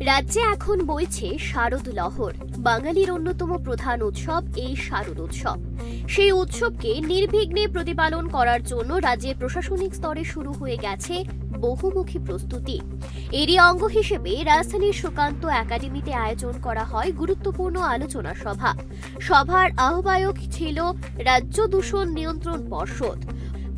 রাজ্যে এখন বইছে শারদ লহর, বাঙালির অন্যতম প্রধান উৎসব এই শারদ উৎসব। সেই উৎসবকে নির্বিঘ্নে প্রতিপালন করার জন্য রাজ্যের প্রশাসনিক স্তরে শুরু হয়ে গেছে বহুমুখী প্রস্তুতি। এরই অঙ্গ হিসেবে রাজধানীর সুকান্ত একাডেমিতে আয়োজন করা হয় গুরুত্বপূর্ণ আলোচনা সভা। সভার আহ্বায়ক ছিল রাজ্য দূষণ নিয়ন্ত্রণ পর্ষদ।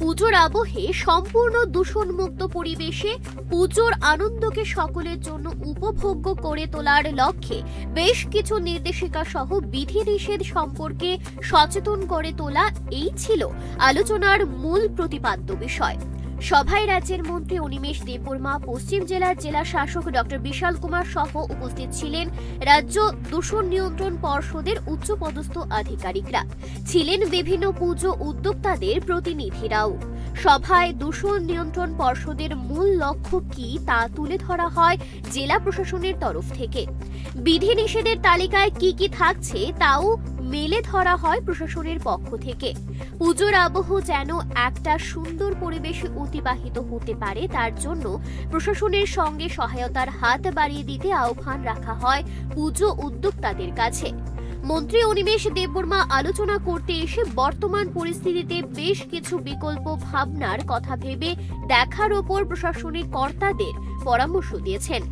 পুজোর আবহে সম্পূর্ণ দূষণমুক্ত পরিবেশে পুজোর আনন্দকে সকলের জন্য উপভোগ্য করে তোলার লক্ষ্যে বেশ কিছু নির্দেশিকা সহ বিধিনিষেধ সম্পর্কে সচেতন করে তোলা এই ছিল আলোচনার মূল প্রতিপাদ্য বিষয়। সভায় রাজ্যের মন্ত্রী অনিমেষ দেববর্মা, পশ্চিম জেলার জেলা শাসক ডক্টর বিশাল কুমার সহ উপস্থিত ছিলেন রাজ্য দূষণ নিয়ন্ত্রণ পর্ষদের উচ্চপদস্থ আধিকারিকরা। ছিলেন বিভিন্ন পুজো উদ্যোক্তাদের প্রতিনিধিরাও। সভায় দূষণ নিয়ন্ত্রণ পর্ষদের মূল লক্ষ্য কি তা তুলে ধরা হয় জেলা প্রশাসনের তরফ থেকে। বিধিনিষেধের তালিকায় কি কি থাকছে তাও মেলে ধরা হয় প্রশাসনের পক্ষ থেকে। পুজোর আবহ যেন একটা সুন্দর পরিবেশে অতিবাহিত হতে পারে, তার জন্য প্রশাসনের সঙ্গে সহায়তার হাত বাড়িয়ে দিতে আহ্বান রাখা হয় পুজো উদ্যোক্তাদের কাছে। মন্ত্রী অনিমেষ দেববর্মা আলোচনা করতে এসে বর্তমান পরিস্থিতিতে বেশ কিছু বিকল্প ভাবনার কথা ভেবে দেখার ওপর প্রশাসনিক কর্তাদের পরামর্শ দিয়েছেন।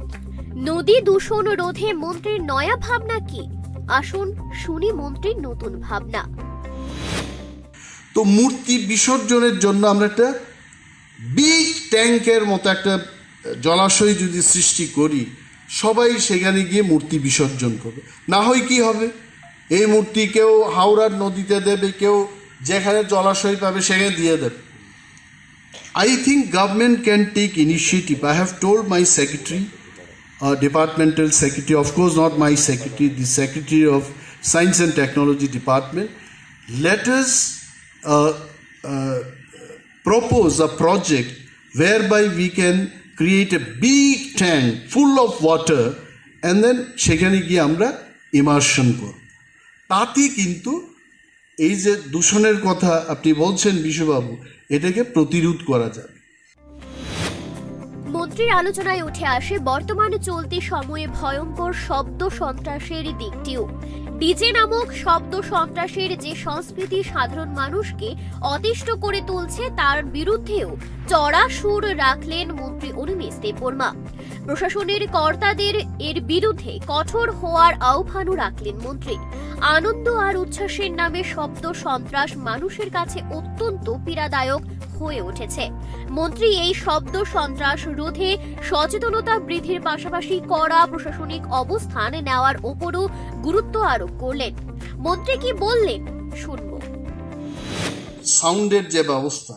নদী দূষণ রোধে মন্ত্রীর নয়া ভাবনা কি? আসুন শুনি মন্ত্রীর নতুন ভাবনা। তো মূর্তি বিসর্জনের জন্য আমরা একটা বিগ ট্যাঙ্কের মতো একটা জলাশয় যদি সৃষ্টি করি সবাই সেখানে গিয়ে মূর্তি বিসর্জন করবে। না হয় কি হবে? এই মূর্তি কেউ হাওড়ার নদীতে দেবে কেউ যেখানে জলাশয় পাবে সেখানে দিয়ে দেবে। I think government can take initiative. I have told my secretary, uh, departmental secretary, of course not my secretary, the secretary of Science and Technology Department. Let us uh, uh, propose a project whereby we can create a big tank full of water and then সেখানে গিয়ে আমরা immersion করব তাতে কিন্তু এই যে দূষণের কথা আপনি বলছেন বিশ্ববাবু এটাকে প্রতিরোধ করা যাবে মন্ত্রীর আলোচনায় উঠে আসে, বর্তমানে চলতি সময়ে ভয়ঙ্কর শব্দ সন্ত্রাসের দিকটিও। ডিজে নামক শব্দ সন্ত্রাসের যে সংস্কৃতি সাধারণ মানুষকে অতিষ্ঠ করে তুলছে, তার বিরুদ্ধেও চড়া সুর রাখলেন মন্ত্রী অনিমেষ দেববর্মা। প্রশাসনের কর্তাদের এর বিরুদ্ধে কঠোর হওয়ার আহ্বানও রাখলেন মন্ত্রী। আনন্দ আর উচ্ছ্বাসের নামে শব্দ সন্ত্রাস মানুষের কাছে অত্যন্ত পীড়াদায়ক হয়ে উঠেছে। মন্ত্রী এই শব্দ সন্ত্রাস রোধে সচেতনতা বৃদ্ধির পাশাপাশি কড়া প্রশাসনিক অবস্থান নেওয়ার ওপরও গুরুত্ব আরোপ করলেন। মন্ত্রী কি বললেন? শুনব। সাউন্ডের যে ব্যবস্থা।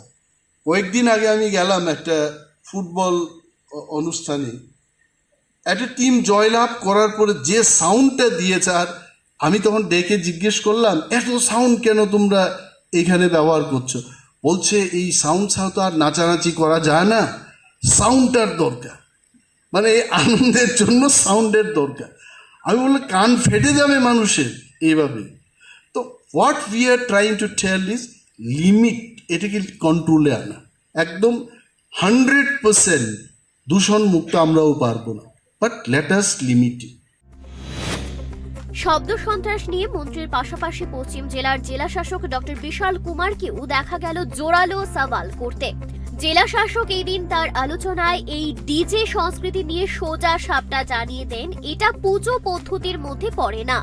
কয়েকদিন আগে আমি গেলাম একটা ফুটবল অনুষ্ঠানে। একটা টিম জয়লাভ করার পরে যে সাউন্ডটা দিয়েছে, আর আমি তখন ডেকে জিজ্ঞেস করলাম, এত সাউন্ড কেন তোমরা এখানে ব্যবহার করছ? বলছে, এই সাউন্ড ছাড়া তো আর নাচানাচি করা যায় না। সাউন্ডটার দরকার। মানে এই আনন্দের জন্য সাউন্ডের দরকার। আমি বললাম, কান ফেটে যাবে মানুষের এইভাবে। তো what we are trying to tell is limit এটাকে কন্ট্রোলে আনা। একদম হান্ড্রেড পার্সেন্ট দূষণ মুক্ত আমরাও পারব না। বাট লেটাস্ট লিমিট শব্দ সন্ত্রাস নিয়ে মন্ত্রীর পাশাপাশি পশ্চিম জেলার জেলা শাসক ডক্টর বিশাল কুমারকেও দেখা গেল জোরালো সাবাল করতে। জেলা শাসক এই দিন তার আলোচনায় এই ডিজে সংস্কৃতি নিয়ে সোজা সাপটা জানিয়ে দেন, এটা পুজো পদ্ধতির মধ্যে পড়ে না।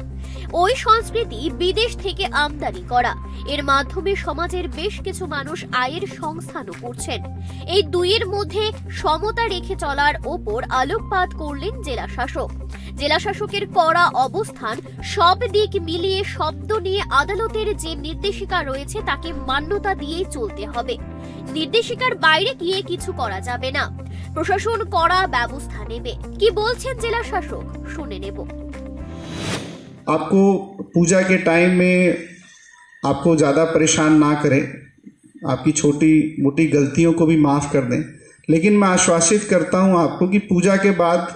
ওই সংস্কৃতি বিদেশ থেকে আমদানি করা। এর মাধ্যমে সমাজের বেশ কিছু মানুষ আয়ের সংস্থানও করছেন। এই দুইয়ের মধ্যে সমতা রেখে চলার ওপর আলোকপাত করলেন জেলা শাসক। জেলা শাসকের কড়া অবস্থান সব দিক মিলিয়ে শব্দ নিয়ে আদালতের যে নির্দেশিকা রয়েছে তাকে মান্যতা দিয়েই চলতে হবে। নির্দেশিকার বাইরে গিয়ে কিছু করা যাবে না। প্রশাসন করা ব্যবস্থা নেবে। কি বলছেন জেলা শাসক? শুনে নেব। आपको पूजा के टाइम में आपको ज़्यादा परेशान ना करें। आपकी छोटी मोटी गलतियों को भी माफ़ कर दें। लेकिन मैं आश्वासित करता हूँ आपको कि पूजा के बाद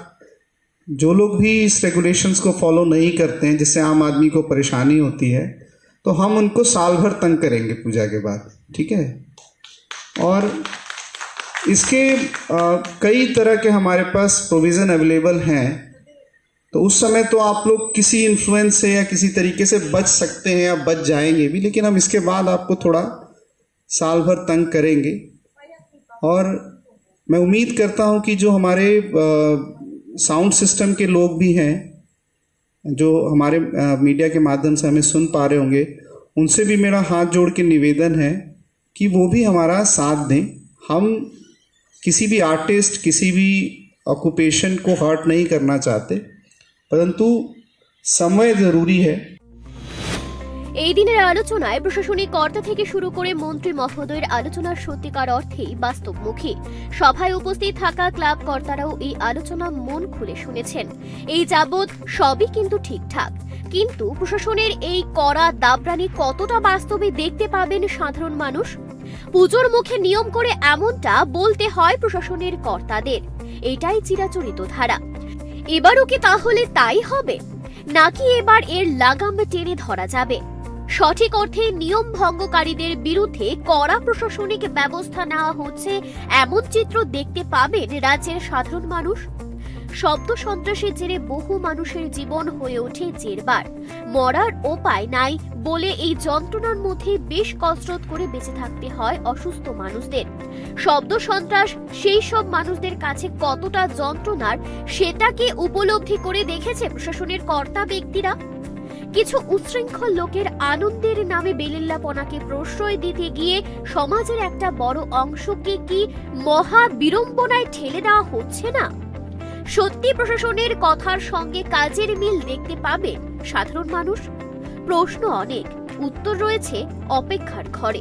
जो लोग भी इस रेगुलेशंस को फॉलो नहीं करते हैं जिससे आम आदमी को परेशानी होती है तो हम उनको साल भर तंग करेंगे पूजा के बाद ठीक है? और इसके अ, कई तरह के हमारे पास प्रोविज़न अवेलेबल हैं। तो उस समय तो आप लोग किसी इन्फ्लुएंस से या किसी तरीके से बच सकते हैं या बच जाएँगे भी लेकिन हम इसके बाद आपको थोड़ा साल भर तंग करेंगे। और मैं उम्मीद करता हूँ कि जो हमारे साउंड सिस्टम के लोग भी हैं जो हमारे अ, मीडिया के माध्यम से हमें सुन पा रहे होंगे उनसे भी मेरा हाथ जोड़ के निवेदन है कि वो भी हमारा साथ दें। हम किसी भी आर्टिस्ट किसी भी ऑक्यूपेशन को हर्ट नहीं करना चाहते। परंतु समय ज़रूरी है এই দিনের আলোচনায় প্রশাসনিক কর্তা থেকে শুরু করে মন্ত্রী মহোদয়ের আলোচনার সত্যিকার অর্থেই বাস্তবমুখী সভায় উপস্থিত থাকা ক্লাব কর্তারাও এই আলোচনা মন খুলে শুনেছেন এই যাবৎ সবই কিন্তু ঠিকঠাক কিন্তু প্রশাসনের এই কড়া দাবরানি কতটা বাস্তবে দেখতে পাবেন সাধারণ মানুষ পুজোর মুখে নিয়ম করে এমনটা বলতে হয় প্রশাসনের কর্তাদের এটাই চিরাচরিত ধারা এবারও কি তাহলে তাই হবে? নাকি এবার এর লাগাম টেনে ধরা যাবে? সঠিক অর্থে নিয়ম ভঙ্গকারীদের বিরুদ্ধে কড়া প্রশাসনিক ব্যবস্থা নেওয়া হচ্ছে এমন চিত্র দেখতে পাবেন রাজ্যের সাধারণ মানুষ। শব্দ সন্ত্রাসের জেরে বহু মানুষের জীবন হয়ে ওঠে জেরবার। মরার উপায় নাই বলে এই যন্ত্রণার মধ্যে বেশ কসরত করে বেঁচে থাকতে হয় অসুস্থ মানুষদের। শব্দ সন্ত্রাস, সেই সব মানুষদের কাছে কতটা যন্ত্রণার সেটাকে উপলব্ধি করে দেখেছে প্রশাসনের কর্তা ব্যক্তিরা? কিছু উচ্ছৃঙ্খল লোকের আনন্দের নামে বেলিল্লাপনাকে প্রশ্রয় দিতে গিয়ে সমাজের একটা বড় অংশকে কি মহা বিড়ম্বনায় ঠেলে দেওয়া হচ্ছে না? সত্যি প্রশাসনের কথার সঙ্গে কাজের মিল দেখতে পাবে সাধারণ মানুষ? প্রশ্ন অনেক, উত্তর রয়েছে অপেক্ষার ঘরে।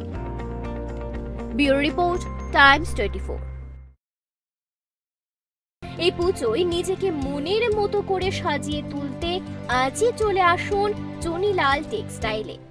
Bureau report Times twenty four এই পুজোয় নিজেকে মনের মতো করে সাজিয়ে তুলতে আজই চলে আসুন চনিলাল টেক্সটাইলে।